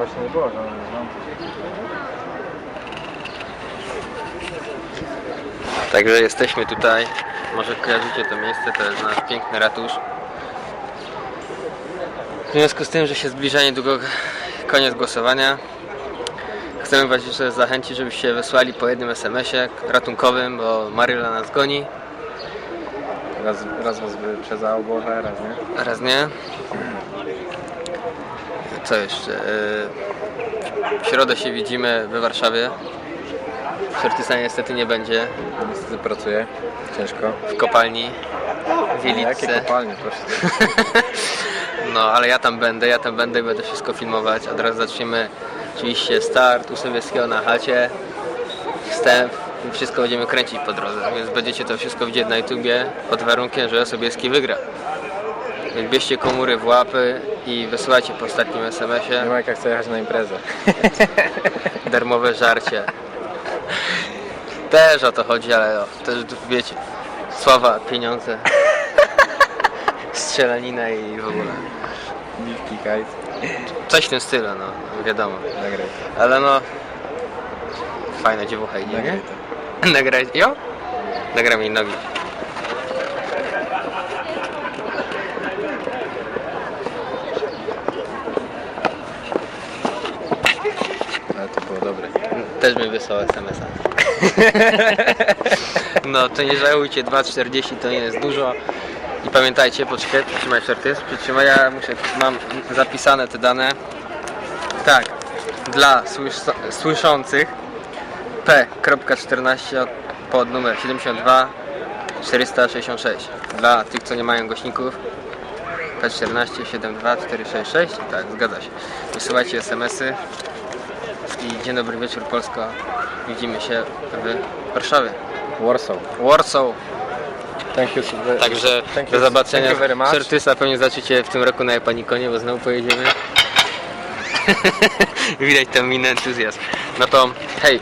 właśnie nie było, że on znam. Także jesteśmy tutaj. Może kojarzycie to miejsce, to jest nasz piękny ratusz. W związku z tym, że się zbliża niedługo koniec głosowania, chcemy Was jeszcze zachęcić, żebyście wysłali po jednym SMS-ie ratunkowym, bo Maryla nas goni. Raz, raz was wyprzedzało głowę, raz nie. Raz nie. Co jeszcze? Yy, W środę się widzimy we Warszawie. Szortysa niestety nie będzie Niestety pracuję, ciężko. w kopalni w Jakie Wieliczce. kopalnie, proszę. No, ale ja tam będę, ja tam będę i będę wszystko filmować. Od razu zaczniemy oczywiście start u Sobieskiego na chacie, wstęp i wszystko będziemy kręcić po drodze, więc będziecie to wszystko widzieć na YouTubie pod warunkiem, że Sobieski wygra. Bierzcie komury w łapy i wysyłajcie po ostatnim Nie SMS-ie ma jak ja chcę jechać na imprezę. darmowe żarcie. Też o to chodzi, ale o, też wiecie, sława, pieniądze, strzelanina i w ogóle. Milki, kajt. Coś w tym stylu, no, wiadomo. Nagraj. Ale no, fajna dziewucha idzie. Nagraj to. Nagraj, jo? Nagram jej nogi. Ale to było dobre. Też mi wysłał SMS-a. No to nie żałujcie, 2,40 to nie jest dużo. I pamiętajcie, poczekaj, przytrzymaj shorty, przytrzymaj, ja muszę, mam zapisane te dane. Tak, dla słys- słyszących P.14 pod numer 72 466. Dla tych, co nie mają głośników P14 72 466. Tak, zgadza się. Wysyłajcie SMS-y i dzień dobry wieczór Polska. Widzimy się w Warszawie. Warsaw. Warsaw. Thank you. Także thank you. do zobaczenia. Sortysa pewnie zaczujcie w tym roku na Japanikonie, bo znowu pojedziemy. Widać tam minę entuzjazm. No to hej.